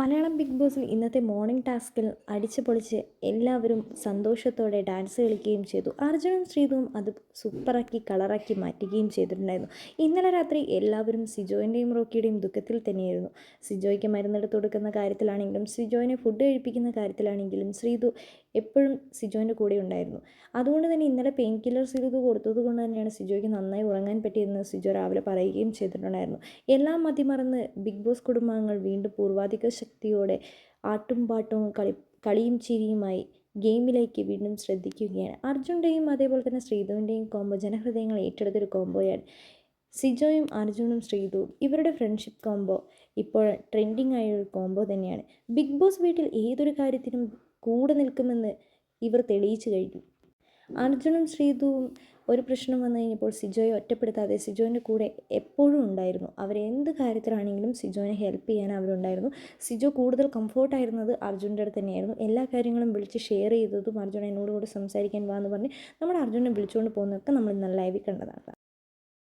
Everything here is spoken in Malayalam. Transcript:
മലയാളം ബിഗ് ബോസിൽ ഇന്നത്തെ മോർണിംഗ് ടാസ്കിൽ അടിച്ചു പൊളിച്ച് എല്ലാവരും സന്തോഷത്തോടെ ഡാൻസ് കളിക്കുകയും ചെയ്തു. അർജുനും ശ്രീതുവും അത് സൂപ്പറാക്കി കളറാക്കി മാറ്റുകയും ചെയ്തിട്ടുണ്ടായിരുന്നു. ഇന്നലെ രാത്രി എല്ലാവരും സിജോയിന്റെയും റോക്കിയുടെയും ദുഃഖത്തിൽ തന്നെയായിരുന്നു. സിജോയ്ക്ക് മരുന്നെടുത്ത് കൊടുക്കുന്ന കാര്യത്തിലാണെങ്കിലും സിജോയിനെ ഫുഡ് കഴിപ്പിക്കുന്ന കാര്യത്തിലാണെങ്കിലും ശ്രീതു എപ്പോഴും സിജോയിന്റെ കൂടെ ഉണ്ടായിരുന്നു. അതുകൊണ്ട് തന്നെ ഇന്നലെ പെയിൻ കില്ലർ ശ്രീതു കൊടുത്തത് കൊണ്ട് തന്നെയാണ് സിജോയ്ക്ക് നന്നായി ഉറങ്ങാൻ പറ്റിയതെന്ന് സിജോ രാവിലെ പറയുകയും ചെയ്തിട്ടുണ്ടായിരുന്നു. എല്ലാം മതിമറന്ന് ബിഗ് ബോസ് കുടുംബാംഗങ്ങൾ വീണ്ടും പൂർവാധിക ശക്തിയോടെ ആട്ടും പാട്ടും കളി കളിയും ചിരിയുമായി ഗെയിമിലേക്ക് വീണ്ടും ശ്രദ്ധിക്കുകയാണ്. അർജുന്റെയും അതേപോലെ തന്നെ ശ്രീധുവിന്റെയും കോംബോ ജനഹൃദയങ്ങൾ ഏറ്റെടുത്തൊരു കോംബോയാണ് സിജോയും അർജുനും ശ്രീധുവും ഇവരുടെ ഫ്രണ്ട്ഷിപ്പ് കോംബോ ഇപ്പോൾ ട്രെൻഡിങ് ആയ ഒരു കോംബോ തന്നെയാണ്. ബിഗ് ബോസ് വീട്ടിൽ ഏതൊരു കാര്യത്തിനും കൂടെ നിൽക്കുമെന്ന് ഇവർ തെളിയിച്ചു കഴിഞ്ഞു. അർജുനും ശ്രീതുവും ഒരു പ്രശ്നം വന്നു കഴിഞ്ഞപ്പോൾ സിജോയെ ഒറ്റപ്പെടുത്താതെ സിജോന്റെ കൂടെ എപ്പോഴും ഉണ്ടായിരുന്നു. അവരെന്ത് കാര്യത്തിലാണെങ്കിലും സിജോനെ ഹെൽപ്പ് ചെയ്യാൻ അവരുണ്ടായിരുന്നു. സിജോ കൂടുതൽ കംഫോർട്ടായിരുന്നത് അർജുന്റെ അടുത്ത് തന്നെയായിരുന്നു. എല്ലാ കാര്യങ്ങളും വിളിച്ച് ഷെയർ ചെയ്തതും അർജുൻ എന്നോട് കൂടെ സംസാരിക്കാൻ വാ എന്ന് പറഞ്ഞ് നമ്മൾ അർജുനെ വിളിച്ചുകൊണ്ട് പോകുന്നതൊക്കെ നമ്മൾ നല്ല ലൈവിൽ കണ്ടതാണ്.